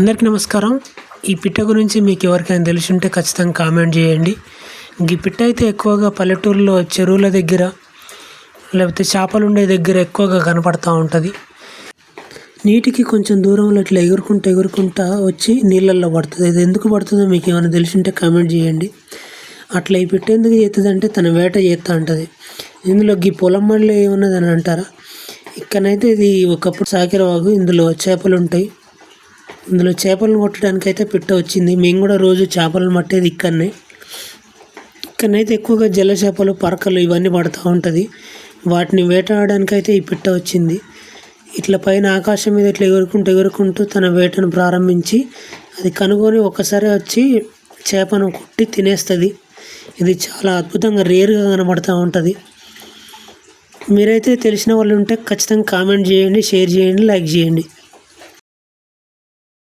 అందరికీ నమస్కారం. ఈ పిట్ట గురించి మీకు ఎవరికైనా తెలిసి ఉంటే ఖచ్చితంగా కామెంట్ చేయండి. ఈ పిట్ట అయితే ఎక్కువగా పల్లెటూరులో చెరువుల దగ్గర లేకపోతే చేపలు ఉండే దగ్గర ఎక్కువగా కనపడుతూ ఉంటుంది. నీటికి కొంచెం దూరంలో ఇట్లా ఎగురుకుంటూ ఎగురుకుంటా వచ్చి నీళ్ళల్లో పడుతుంది. ఇది ఎందుకు పడుతుందో మీకు ఏమైనా తెలిసి ఉంటే కామెంట్ చేయండి. అట్లా ఈ పిట్ట ఎందుకు చేస్తుందంటే తన వేట చేస్తూ ఉంటుంది. ఇందులో ఈ పొలం మళ్ళీ ఏమున్నదని అంటారా? ఇక్కడనైతే ఇది ఒకప్పుడు సాకిరవాగు ఇందులో చేపలు ఉంటాయి. ఇందులో చేపలను కొట్టడానికి అయితే పిట్ట వచ్చింది. మేము కూడా రోజు చేపలను పట్టేది ఇక్కడనే. ఇక్కడనైతే ఎక్కువగా జల చేపలు పరకలు ఇవన్నీ పడుతూ ఉంటుంది. వాటిని వేటాడడానికి అయితే ఈ పిట్ట వచ్చింది. ఇట్లా పైన ఆకాశం మీద ఇట్లా ఎగురుకుంటూ ఎగురుకుంటూ తన వేటను ప్రారంభించి అది కనుగొని ఒకసారి వచ్చి చేపను కొట్టి తినేస్తుంది. ఇది చాలా అద్భుతంగా రేర్గా కనబడుతూ ఉంటుంది. మీరైతే తెలిసిన వాళ్ళు ఉంటే ఖచ్చితంగా కామెంట్ చేయండి షేర్ చేయండి లైక్ చేయండి.